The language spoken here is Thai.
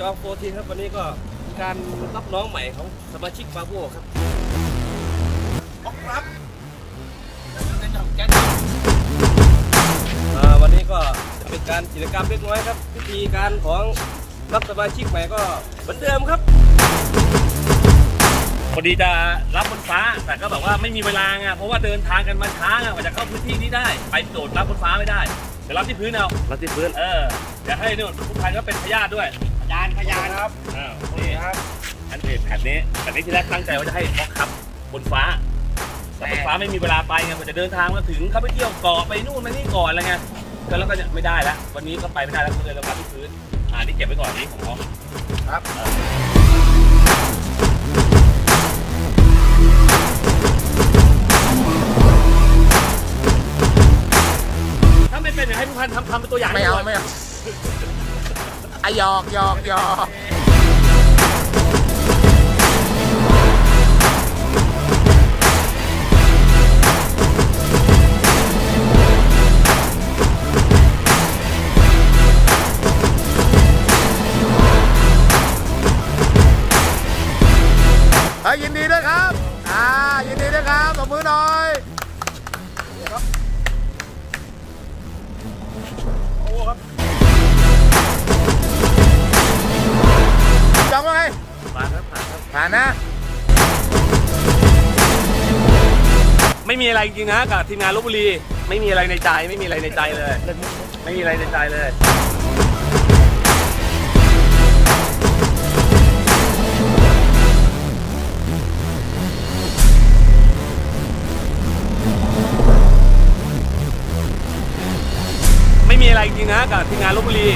จอโฟทีครับวันนี้ก็เป็นการรับน้องใหม่ของสมาชิกบาโบครับออกรับอ่าวันนี้ก็จะเป็นการกิจกรรมเล็กน้อยครับพิธีการของรับสมาชิกใหม่ก็เหมือนเดิมครับพอดีจะรับบนฟ้าแต่ก็แบบว่าไม่มีเวลาไงเพราะว่าเดินทางกันมาช้าไงกว่าจะเข้าพื้นที่นี้ได้ไปโดดรับบนฟ้าไม่ได้เดี๋ยวรับที่พื้นเอารับที่พื้นเออเดี๋ยวให้นู่นผู้พันก็เป็นพยาธิด้วยพ ยานพยานครับอ้าวนี่ครับอันนี้แผ่นนี้แผ่นนี้ที่แรกตั้งใจว่าจะให้บล็อกขับบนฟ้าแต่บนฟ้าไม่มีเวลาไปไงกว่าจะเดินทางมาถึงเขาไปเที่ยวเกาะไปนู่นไปนี่ก่อนอะไรเงี้ยก็แล้วก็จะไม่ได้แล้ววันนี้ก็ไปไม่ได้แล้วก็เลยเรารับที่พื้นอ่านี่เก็บไว้ก่อนนี่ของเขาครับ ถ้าไม่เป็นอยากให้ผู้พันทำทำเป็นตัวอย่างไม่เอาให้ดูไม่เอา อะหยอกหยอกหยอกเฮ้ยยินดีด้วยครับ อ่า ยินดีด้วยครับตบมือหน่อยานะ ไม่มีอะไรจริงนะกับทีมงานลบบุรี ไม่มีอะไรในใจ ไม่มีอะไรในใจเลย ไม่มีอะไรในใจเลย ไม่มีอะไรจริงนะกับทีมงานลบบุรี